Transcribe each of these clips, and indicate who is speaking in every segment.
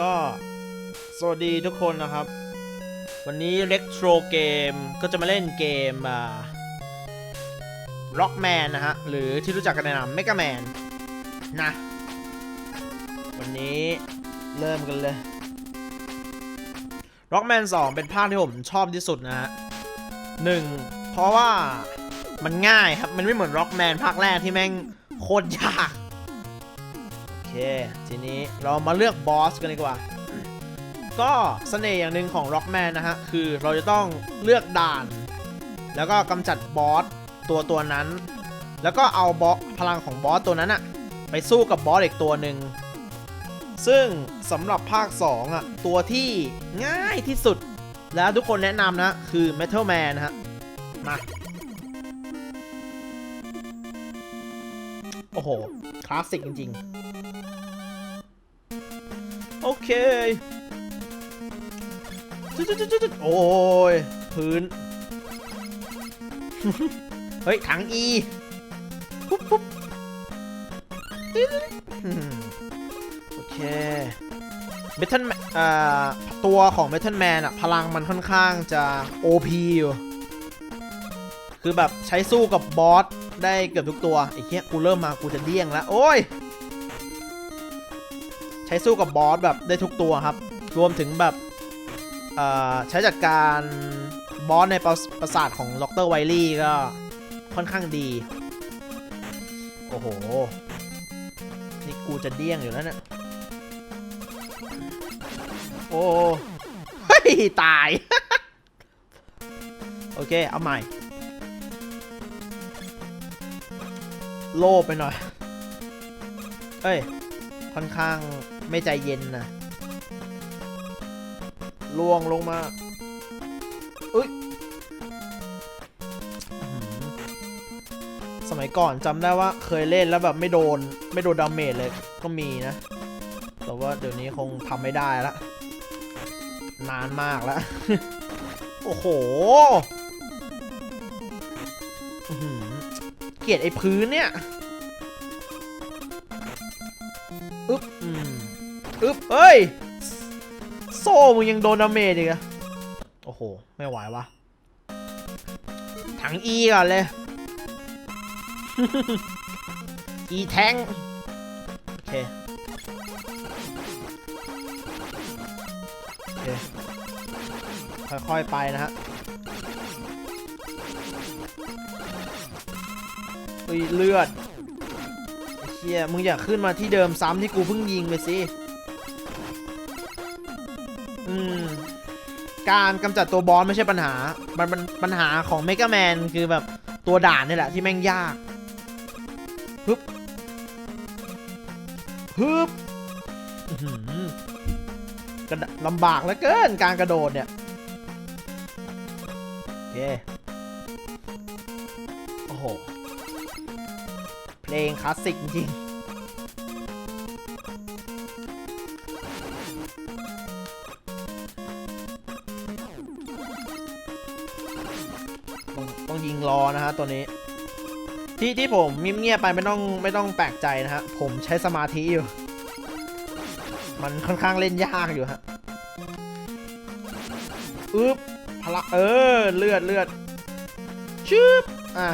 Speaker 1: ก็สวัสดีทุกคนนะครับ วันนี้เ e ็กโทรเกมก็จะมาเล่นเกมอ่า Rockman นะฮะ หรือที่รู้จักกันในนาม Mega Man นะ วันนี้เริ่มกันเลย Rockman 2เป็นภาคที่ผมชอบที่สุดนะฮะหนึ่งเพราะว่ามันง่ายครับ มันไม่เหมือน Rockman ภาคแรกที่แม่งโคตรยาก ทีนี้เรามาเลือกบอสกันดีกว่า ก็เสน่ห์อย่างหนึ่งของ Rockman นะฮะ คือเราจะต้องเลือกด่าน แล้วก็กำจัดบอสตัวตัวนั้น แล้วก็เอาบอสพลังของบอสตัวนั้นอะไปสู้กับบอสอีกตัวหนึ่งซึ่งสำหรับภาค 2อะตัวที่ง่ายที่สุด แล้วทุกคนแนะนำนะ คือ Metal Man นะฮะ มา โอ้โห คลาสสิกจริง ๆ โอเคจุดๆๆๆโอ้ย พื้น เฮ้ย ถังอีปุ๊บปุ๊บโอเคเมทัลอ่าตัวของเมทัลแมนอะพลังมันค่อนข้างจะ OP อยู่ คือแบบใช้สู้กับบอสได้เกือบทุกตัวไอ้เหี้ยกูเริ่มมากูจะเดี้ยงแล้ว โอ้ย ใช้สู้กับบอสแบบได้ทุกตัวครับ รวมถึงแบบใช้จัดการบอสในปรประสาทของดรไวลี่ก็ค่อนข้างดี โอ้โห นี่กูจะเดี้ยงอยู่แล้วเนี่ยโอ้เฮ้ย ตาย โอเค เอาใหม่ โลภไปหน่อย เอ้ย ค่อนข้าง ไม่ใจเย็นนะล่วงลงมาอุ้ยอื้อหือสมัยก่อนจำได้ว่าเคยเล่นแล้วแบบไม่โดนไม่โดนดาเมจเลยก็มีนะ แต่ว่าเดี๋ยวนี้คงทำไม่ได้ละ นานมากแล้ว โอ้โหอื้อหือเกลียดไอ้พื้นเนี่ย อึ๊บ อืม อึ๊บเฮ้ย โซ่มึงยังโดนดาเมจอีกอะโอ้โห ไม่ไหววะถังอีก่อนเลย อีแทงโอเคโอเคค่อยๆไปนะฮะอุ้ยเลือดเชี่ยมึงอยากขึ้นมาที่เดิมซ้ำที่กูเพิ่งยิงไปสิ การกำจัดตัวบอสไม่ใช่ปัญหา มันเป็นปัญหาของเมกาแมนคือแบบตัวด่านนี่แหละที่แม่งยากฮึบฮึบกระลำบากเหลือเกินการกระโดดเนี่ย โอเค โอ้โห เพลงคลาสสิกจริง ตัวนี้ ที่ที่ผมเงียบๆไปไม่ต้องไม่ต้องแปลกใจนะฮะ ผมใช้สมาธิอยู่ มันค่อนข้างเล่นยากอยู่ฮะอึ๊บพละเออ เลือดเลือดชึบอะ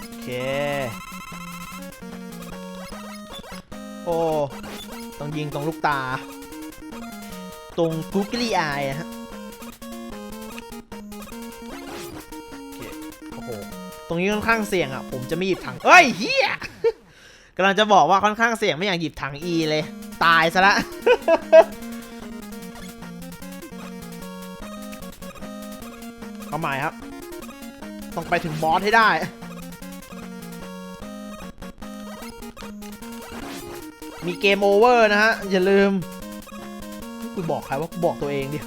Speaker 1: โอเค โอ้ต้องยิงตรงลูกตา ตรงกุ๊กลี่อายฮะ ตรงนี้ค่อนข้างเสี่ยงอะ ผมจะไม่หยิบถังเอ้ยเฮียกำลังจะบอกว่าค่อนข้างเสี่ยงไม่อยากหยิบถังอีเลย ตายซะละเอาใหม่ครับ ต้องไปถึงบอสให้ได้ มีเกมโอเวอร์นะฮะ อย่าลืมกูบอกใครว่ากูบอกตัวเองดิ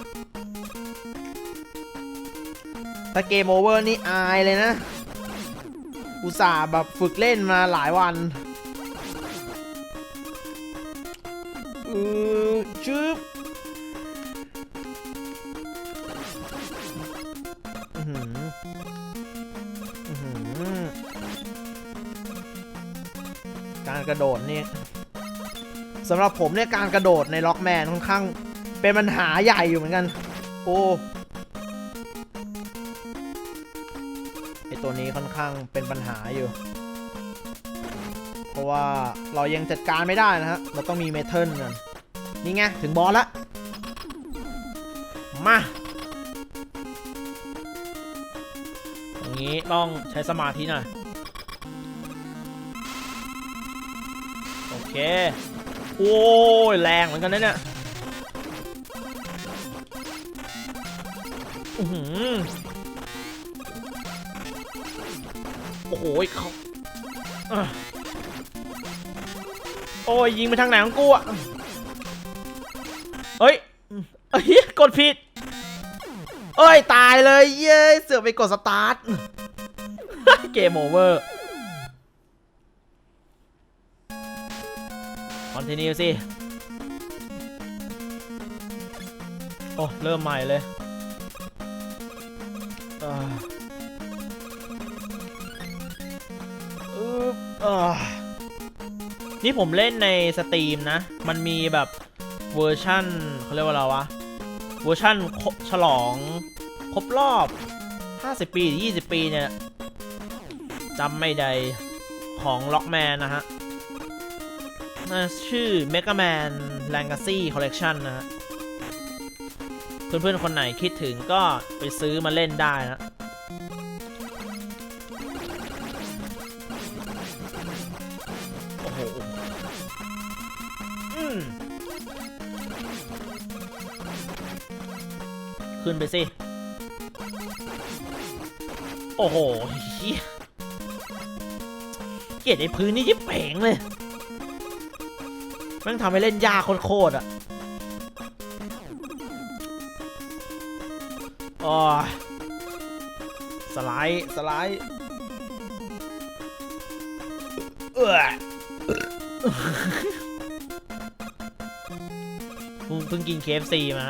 Speaker 1: ถ้าเกมโอเวอร์นี่อายเลยนะ อุตส่าห์แบบฝึกเล่นมาหลายวันอือชึบอื้อหืออื้อหือการกระโดดนี่สำหรับผมเนี่ยการกระโดดในล็อกแมนค่อนข้าง เป็นปัญหาใหญ่อยู่เหมือนกัน โอ้ อตัวนี้ค่อนข้างเป็นปัญหาอยู่ เพราะว่าเรายังจัดการไม่ได้นะฮะ เราต้องมีเมทัลก่นนี่ไง ถึงบอสละมาอย่างนี้ต้องใช้สมาธิหน่อยโอเค โอ้ย แรงเหมือนกันนะเนี่ย อือหือ โอ้โหเขาโอ้ยยิงไปทางไหนของกูอะเฮ้ยเอ้ยกดผิดเอ้ย ตายเลยเย้เสือไปกดสตาร์ทเกมโอเวอร์คอนติเนียสิ โอ้ เริ่มใหม่เลย บอ่านี่ผมเล่นในสตรีมนะ มันมีแบบเวอร์ชั่นเขาเรียกว่าอะไรวะ เวอร์ชั่นฉลองครบรอบ 50 ปีหรือ20 ปีเนี่ยจำไม่ได้ของล็อกแมนนะฮะน่าชื่อ Mega Man Legacy Collection นะฮะ เพื่อนๆ คนไหนคิดถึงก็ไปซื้อมาเล่นได้นะ ขึ้นไปสิ โอ้โหเกลียดไอ้พื้นนี่ยิบเป่งเลยแม่งทำให้เล่นยากโคตรอะโอ้สไลด์ สไลด์เออเพิ่งเพิ่งกิน KFC มา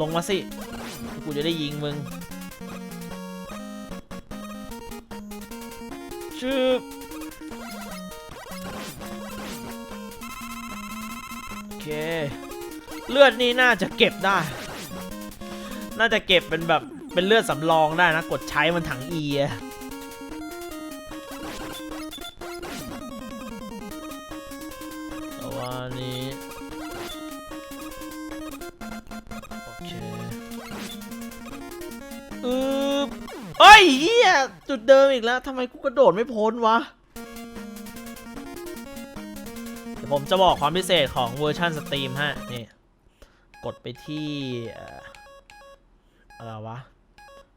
Speaker 1: ลงมาสิ กูจะได้ยิงมึงชื่อโอเค เลือดนี่น่าจะเก็บได้ น่าจะเก็บเป็นแบบ เป็นเลือดสำรองได้นะ กดใช้มันถัง E อะ เฮ้ยเฮียจุดเดิมอีกแล้วทำไมกูกระโดดไม่พ้นวะเดี๋ยวผมจะบอกความพิเศษของเวอร์ชันสตรีมฮะนี่กดไปที่อะไรวะ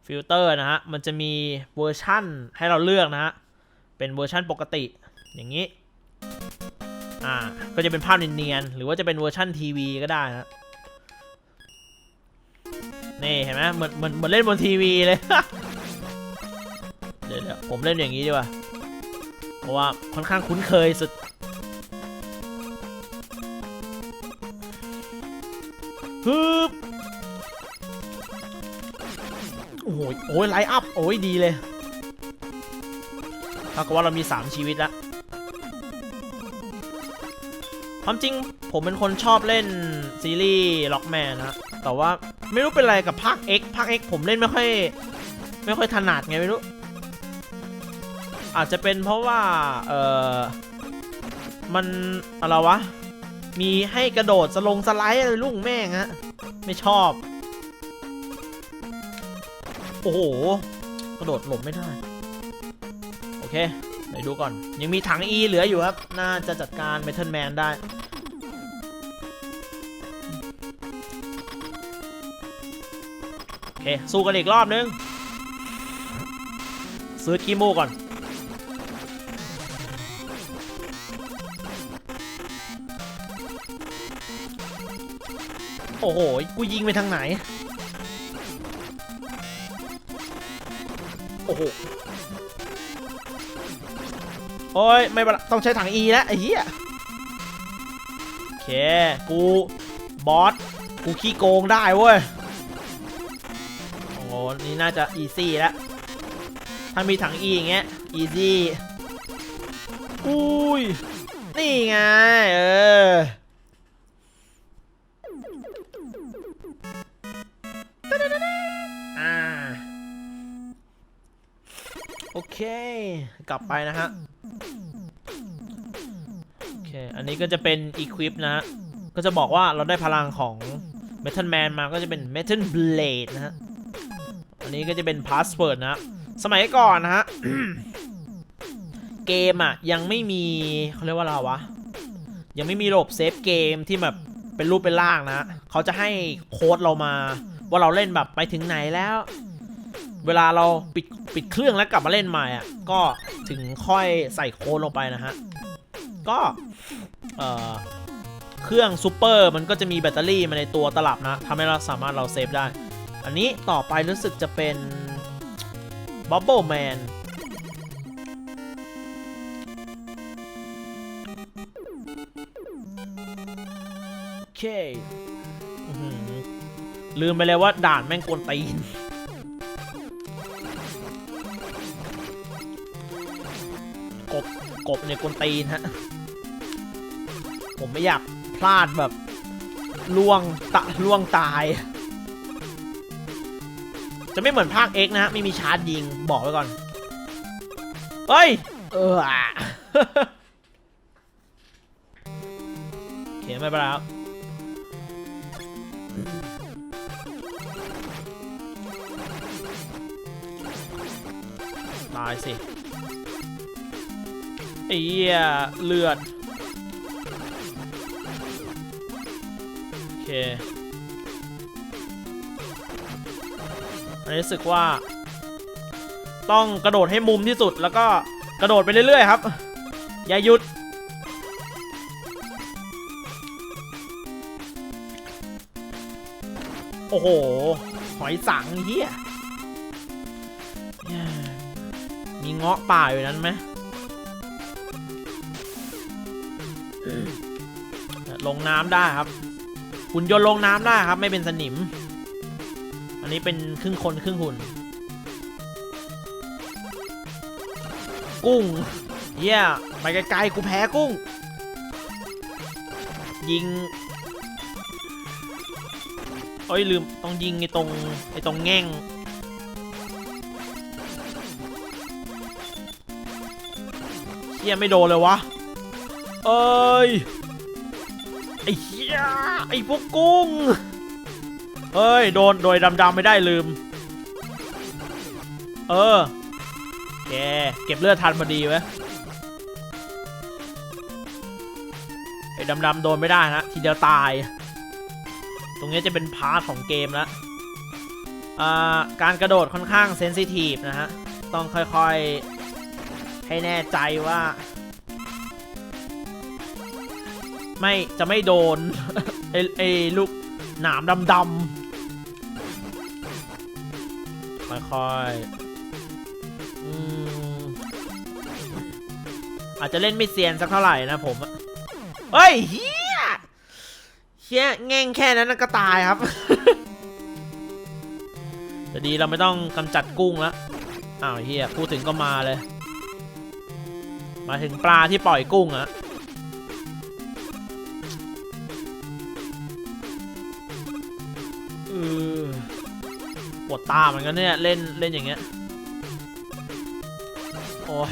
Speaker 1: ฟิลเตอร์นะฮะ มันจะมีเวอร์ชั่นให้เราเลือกนะฮะ เป็นเวอร์ชั่นปกติอย่างนี้ อ่า ก็จะเป็นภาพเนียนๆ หรือว่าจะเป็นเวอร์ชั่นทีวีก็ได้นะนี่เห็นไหมเหมือนเหมือนเหมือนเล่นบนทีวีเลย ผมเล่นอย่างนี้ดีกว่า เพราะว่าค่อนข้างคุ้นเคยสุด ฮึบโอ้โหโอ้ยไลท์อัพ โอ้ยดีเลยเท่ากับว่าเรามี 3 ชีวิตแล้วความจริงผมเป็นคนชอบเล่นซีรีส์ล็อกแมนนะแต่ว่าไม่รู้เป็นอะไรกับภาค X ภาค X ผมเล่นไม่ค่อย ไม่ค่อยถนัดไงไม่รู้ อาจจะเป็นเพราะว่า เออมันอะไรวะ มีให้กระโดดสลงสไลด์อะไรลุงแม่งฮะ ไม่ชอบ โอ้โห กระโดดหลบไม่ได้ โอเคเดี๋ยวดูก่อน ยังมีถัง E เหลืออยู่ครับ น่าจะจัดการเมทัลแมนได้โอเคสู้กันอีกรอบนึง ซื้อกีโมก่อน โอ้โห กูยิงไปทางไหน โอ้โห โอ้ย ไม่ปต้องใช้ถัง E แล้วไอ้เหี้ย โอเค กู บอส กูขี้โกงได้เว้ย โอ้โห นี่น่าจะอีซี่แล้ว ถ้ามีถัง E อย่างเงี้ย easy อุ้ย นี่ไง เออ เค กลับไปนะฮะ โอเค อันนี้ก็จะเป็น equip นะฮะ ก็จะบอกว่าเราได้พลังของ Metal Man มาก็จะเป็น Metal Blade นะฮะ อันนี้ก็จะเป็น Password นะฮะสมัยก่อนนะฮะ เกมอะ ยังไม่มีเขาเรียกว่าอะไรวะ ยังไม่มีระบบเซฟเกมที่แบบเป็นรูปเป็นร่างนะ เขาจะให้โค้ดเรามาว่าเราเล่นแบบไปถึงไหนแล้ว เวลาเราปิดปิดเครื่องแล้วกลับมาเล่นใหม่อะก็ถึงค่อยใส่โค้ดลงไปนะฮะ ก็เอ่อเครื่องซูเปอร์มันก็จะมีแบตเตอรี่มาในตัวตลับนะทำให้เราสามารถเราเซฟได้ อันนี้ต่อไปรู้สึกจะเป็น Bubble Man โอเคลืมไปเลยว่าด่านแม่งกวนตีน กบเนี่ยกวนตีนฮะ ผมไม่อยากพลาดแบบล่วงตะล่วงตาย จะไม่เหมือนภาค X นะฮะ ไม่มีชาร์จยิงบอกไว้ก่อน เฮ้ย เอออะโอเคไม่เป็นไรครับตายสิ ไอ้เหี้ยเลือด โอเคอันนี้รู้สึกว่า ต้องกระโดดให้มุมที่สุดแล้วก็กระโดดไปเรื่อยๆครับ อย่าหยุด โอ้โห หอยสังเฮียมีเงาะป่าอยู่นั้นไหม ลงน้ำได้ครับหุ่นยนต์ลงน้ำได้ครับ ไม่เป็นสนิม อันนี้เป็นครึ่งคนครึ่งหุ่น กุ้งเยี่ยไปไกลๆกูแพ้กุ้ง ยิงเอ้ยลืมต้องยิงไอ้ตรงไอ้ตรงแง่งเฮียไม่โดนเลยวะ เอ้ย ไอ้เฮียไอ้พวกกุ้งเอ้ยโดนโดยดำๆไม่ได้ลืม เออแกเก็บเลือดทันพอดีเว้ยไอ้ดำๆโดนไม่ได้นะทีเดียวตาย ตรงนี้จะเป็นพาร์ทของเกมแล้วการกระโดดค่อนข้างเซนซิทีฟนะฮะ ต้องค่อยๆ ให้แน่ใจว่า ไม่จะไม่โดนไอ้ไอลูกหนามดำๆค่อยๆอืมอาจจะเล่นไม่เซียนสักเท่าไหร่นะผมเฮ้ยเฮียเฮียแง่งแค่นั้นก็ตายครับจะดีเราไม่ต้องกำจัดกุ้งแล้วอ้าวเฮียพูดถึงก็มาเลย มาถึงปลาที่ปล่อยกุ้งอะ ปวดตาเหมือนกันเนี่ย เล่นเล่นอย่างเงี้ย โอ้ย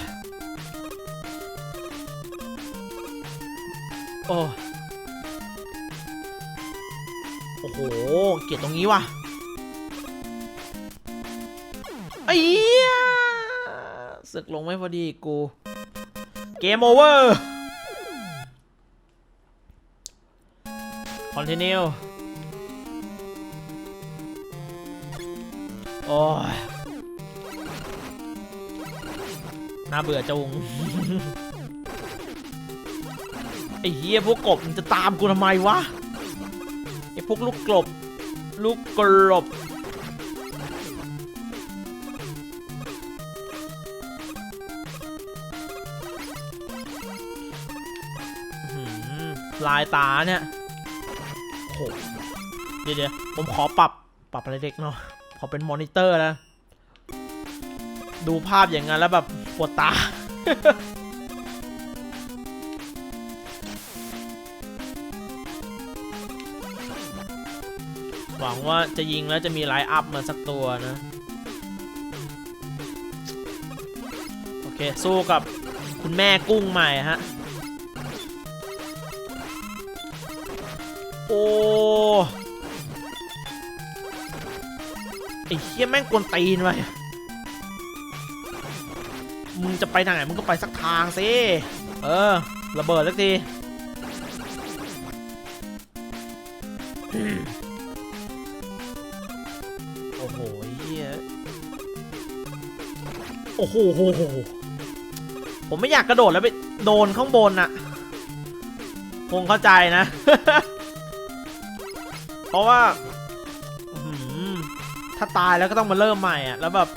Speaker 1: โอ้โอ้โห เกลียดตรงนี้ว่ะไอ้เหี้ยศึกลงไม่พอดีกู เกมโอเวอร์ continue โอ้ยน่าเบื่อจุงไอ้เฮียพวกกบมันจะตามกูทำไมวะไอ้พวกลูกกลบ ลูกกลบอื้อหือลายตาเนี่ยโหเดี๋ยวเดี๋ยวผมขอปรับ ปรับอะไรเล็กเนาะขอเป็นมอนิเตอร์นะ ดูภาพอย่างนั้นแล้วแบบปวดตา หวังว่าจะยิงแล้วจะมีไลน์อัพมาสักตัวนะ โอเค สู้กับคุณแม่กุ้งใหม่ฮะ เฮียแม่งกวนตีนไปมึงจะไปทางไหนมึงก็ไปสักทางสิ เออ ระเบิดสักทีโอ้โหเฮียโอ้โหโหผมไม่อยากกระโดดแล้วไปโดนข้างบนน่ะ คงเข้าใจนะ เพราะว่า ถ้าตายแล้วก็ต้องมาเริ่มใหม่อะ แล้วแบบ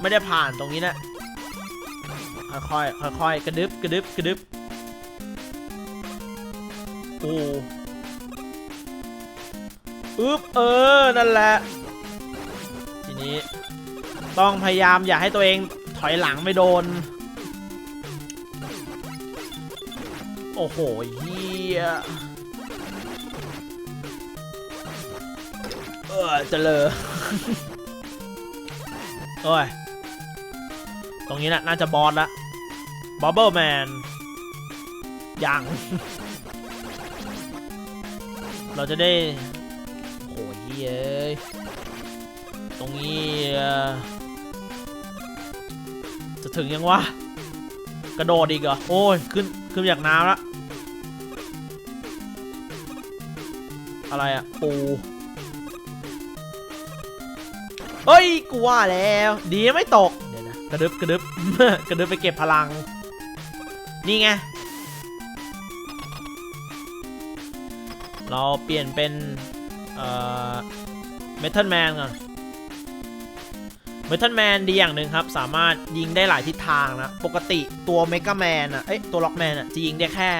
Speaker 1: ไม่ได้ผ่านตรงนี้นะค่อยๆค่อยกระดึบกระดึบกระดึบโอ้อึ๊บเออ นั่นแหละ ทีนี้ ต้องพยายามอย่าให้ตัวเองถอยหลังไม่โดน โอ้โหเฮีย ออเจะเลยโอ้ย ตรงนี้นะน่าจะบอสละบับเบิลแมนยัง เราจะได้โอ้ยเฮ้ยตรงนี้ จะถึงยังวะ กระโดดอีกเหรอ โอ้ย ขึ้น ขึ้นจากน้ำละอะไรอะปู เฮ้ยกูว่าแล้วดีไม่ตกเดี๋ยวนะกระดึบกระดึบกระดึบไปเก็บพลัง นี่ไงเราเปลี่ยนเป็นเอ่อเมทัลแมนก่อนเมทัลแมนดีอย่างหนึ่งครับ สามารถยิงได้หลายทิศทางนะ ปกติตัวเมกาแมนอะเอ้ยตัวล็อกแมนอะจะยิงได้แค่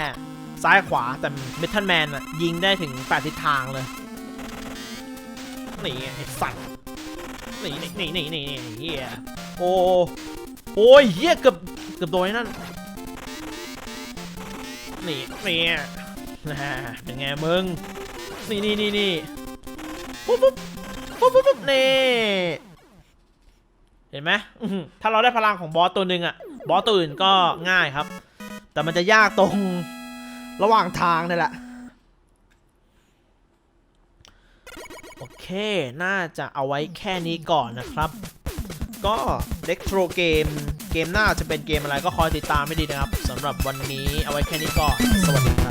Speaker 1: ซ้ายขวาแต่เมทัลแมนอะยิงได้ถึง 8 ทิศทางเลย นี่ไงไอ้สัตว์ นี่นี่นี่นี่นี่เฮียโอ้โอ้ยเฮียเกือบเกือบโดนไอ้นั่นนี่นี่นะเป็นไงมึงนี่นี่นี่นี่ปุ๊บปุ๊บปุ๊บปุ๊บปุ๊บนี่เห็นไหมอื้อหือถ้าเราได้พลังของบอสตัวหนึ่งอะบอสตัวอื่นก็ง่ายครับ แต่มันจะยากตรงระหว่างทางนี่แหละ โอเค น่าจะเอาไว้แค่นี้ก่อนนะครับ ก็เล็กโทรเกม เกมหน้าจะเป็นเกมอะไรก็คอยติดตามให้ดีนะครับสำหรับวันนี้เอาไว้แค่นี้ก่อน สวัสดี